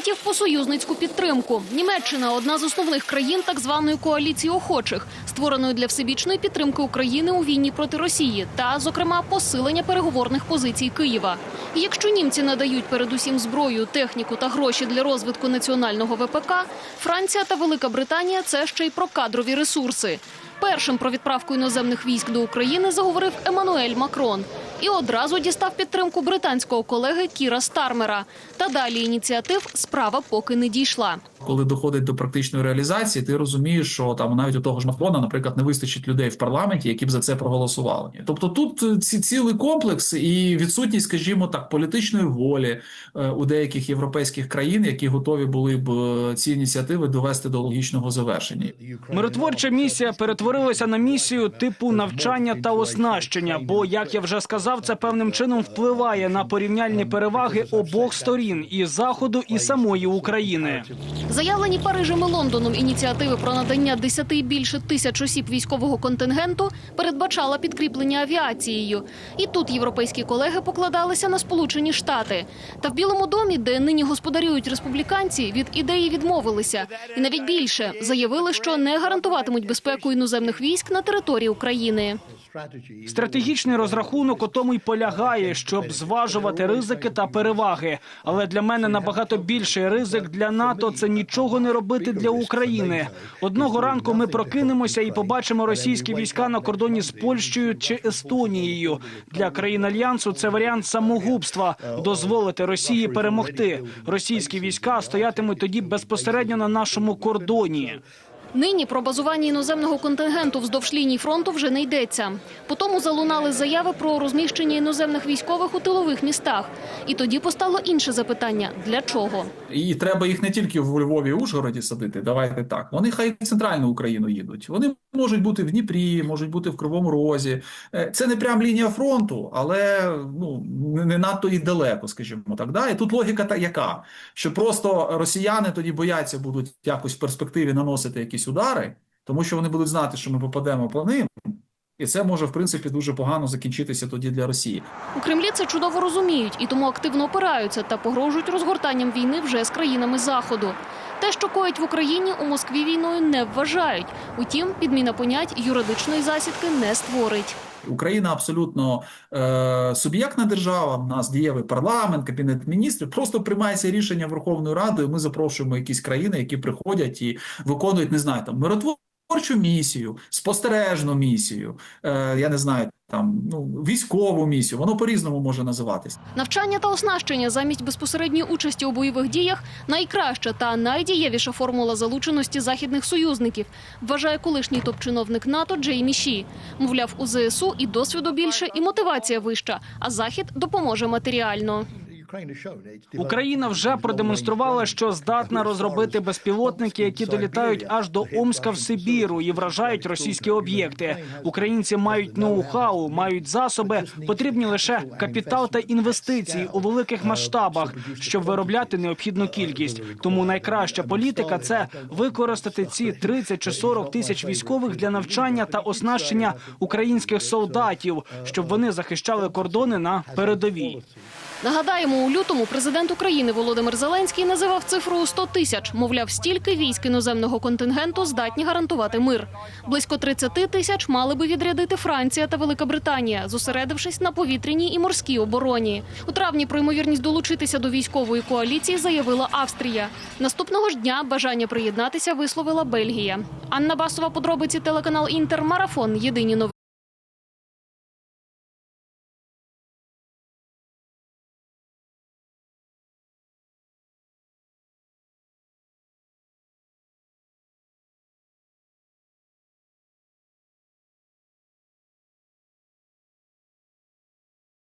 запитів по союзницьку підтримку. Німеччина одна з основних країн так званої коаліції охочих, створеної для всебічної підтримки України у війні проти Росії та, зокрема, посилення переговорних позицій Києва. І якщо німці надають передусім зброю, техніку та гроші для розвитку національного ВПК, Франція та Велика Британія це ще й про кадрові ресурси. Першим про відправку іноземних військ до України заговорив Еммануель Макрон і одразу дістав підтримку британського колеги Кіра Стармера. Та далі ініціатив справа поки не дійшла. Коли доходить до практичної реалізації, ти розумієш, що там навіть у того ж Макрона, наприклад, не вистачить людей в парламенті, які б за це проголосували. Тобто тут е, ці цілий комплекс і відсутність, скажімо так, політичної волі е, у деяких європейських країн, які готові були б е, ці ініціативи довести до логічного завершення. Миротворча місія перетворилася на місію типу навчання та оснащення. Бо, як я вже сказав, це певним чином впливає на порівняльні переваги обох сторін і заходу, і самої України. Заявлені Парижем і Лондоном ініціативи про надання 10 і більше тисяч осіб військового контингенту передбачала підкріплення авіацією. І тут європейські колеги покладалися на Сполучені Штати. Та в Білому домі, де нині господарюють республіканці, від ідеї відмовилися. І навіть більше заявили, що не гарантуватимуть безпеку іноземних військ на території України. Стратегічний розрахунок у тому й полягає, щоб зважувати ризики та переваги. Але для мене набагато більший ризик для НАТО це нічого не робити для України. Одного ранку ми прокинемося і побачимо російські війська на кордоні з Польщею чи Естонією. Для країн альянсу це варіант самогубства дозволити Росії перемогти. Російські війська стоятимуть тоді безпосередньо на нашому кордоні. Нині про базування іноземного контингенту вздовж ліній фронту вже не йдеться. Потому залунали заяви про розміщення іноземних військових у тилових містах. І тоді постало інше запитання: для чого? І треба їх не тільки в Львові і Ужгороді садити. Давайте так. Вони хай в центральну Україну їдуть. Вони можуть бути в Дніпрі, можуть бути в Кривому Розі. Е, Це не прям лінія фронту, але ну не надто і далеко, скажімо так. Да? І тут логіка та яка, що просто росіяни тоді бояться будуть якось в перспективі наносити якісь удари, тому що вони будуть знати, що ми попадемо по ним. І це може в принципі дуже погано закінчитися тоді для Росії. У Кремлі це чудово розуміють і тому активно опираються та погрожують розгортанням війни вже з країнами заходу. Те, що коїть в Україні, у Москві війною не вважають. Утім, підміна понять юридичної засідки не створить. Україна абсолютно е, суб'єктна держава. У нас дієвий парламент, кабінет міністрів. Просто приймається рішення Верховною Радою. Ми запрошуємо якісь країни, які приходять і виконують, не знаю, там миротворчу місію, спостережну місію. Е, я не знаю, там ну військову місію. Воно по-різному може називатись. Навчання та оснащення замість безпосередньої участі у бойових діях найкраща та найдієвіша формула залученості західних союзників, вважає колишній топ-чиновник НАТО Джеймі Ші. Мовляв, у ЗСУ і досвіду більше, і мотивація вища, а захід допоможе матеріально. Україна вже продемонструвала, що здатна розробити безпілотники, які долітають аж до Омска в Сибіру і вражають російські об'єкти. Українці мають ноу-хау, мають засоби, потрібні лише капітал та інвестиції у великих масштабах, щоб виробляти необхідну кількість. Тому найкраща політика це використати ці 30 чи 40 тисяч військових для навчання та оснащення українських солдатів, щоб вони захищали кордони на передовій. Нагадаємо, у лютому президент України Володимир Зеленський називав цифру у 100 тисяч. Мовляв, стільки військ іноземного контингенту здатні гарантувати мир. Близько 30 тисяч мали би відрядити Франція та Велика Британія, зосередившись на повітряній і морській обороні. У травні про ймовірність долучитися до військової коаліції заявила Австрія. Наступного ж дня бажання приєднатися висловила Бельгія. Анна Басова, подробиці телеканал Інтер, марафон. Єдині новини.